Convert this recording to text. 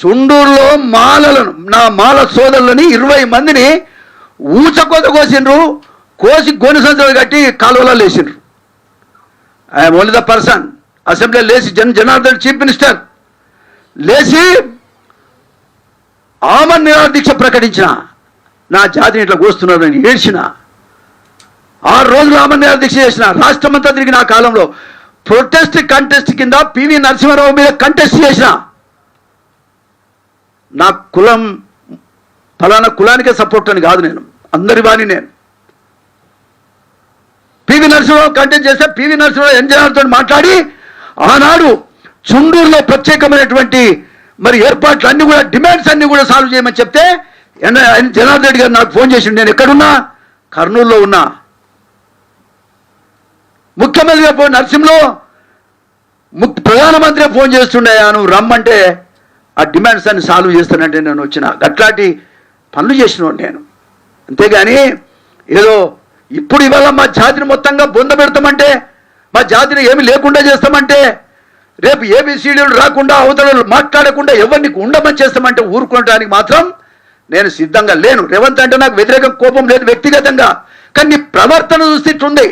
చుండూరులో మాలలను నా మాల సోదరులని ఇరవై మందిని ఊచకోత కోసిండ్రు కోసి గోని సంచులు కట్టి కాలువలో లేచిండ్రు I'm only the person assembly లేచి జన్ జనార్దన్ చీఫ్ మినిస్టర్ లేచి ఆమన్ నిరాదీక్ష దీక్ష ప్రకటించిన. నా జాతిని ఇట్లా కోస్తున్నారని ఏడ్చిన. ఆరు రోజులు ఆమన్ నిరాదీక్ష దీక్ష చేసిన. రాష్ట్రమంతా తిరిగి నా కాలంలో ప్రొటెస్ట్ కంటెస్ట్ కింద పివి నరసింహారావు మీద కంటెస్ట్ చేసిన. నా కులం ఫలానా కులానికే సపోర్ట్ అని కాదు నేను. అందరి వాణి నేను. పివి నరసింహరావు కంటెంట్ చేస్తే పివి నరసింహరావు ఎన్జీఆర్తో మాట్లాడి ఆనాడు చుండూరులో ప్రత్యేకమైనటువంటి మరి ఏర్పాట్లు అన్ని కూడా డిమాండ్స్ అన్ని కూడా సాల్వ్ చేయమని చెప్తే జనార్దన్ రెడ్డి గారు నాకు ఫోన్ చేసిండు నేను ఎక్కడున్నా? కర్నూలులో ఉన్నా. ముఖ్యమంత్రి గారు నరసింహలో ప్రధానమంత్రి ఫోన్ చేస్తుండే నువ్వు రమ్మంటే ఆ డిమాండ్స్ అన్ని సాల్వ్ చేస్తానంటే నేను వచ్చిన. అట్లాంటి పనులు చేసిన నేను. అంతేగాని ఏదో ఇప్పుడు ఇవాళ మా జాతిని మొత్తంగా బొంద పెడతామంటే మా జాతిని ఏమి లేకుండా చేస్తామంటే రేపు ఏబిసిడీలు రాకుండా అవతల మాట్లాడకుండా ఎవరిని ఉండమని చేస్తామంటే ఊరుకోవడానికి మాత్రం నేను సిద్ధంగా లేను. రేవంత్ అంటే నాకు వ్యతిరేకం కోపం లేదు వ్యక్తిగతంగా. కానీ నీ ప్రవర్తన చూస్తే ఇట్లుంది.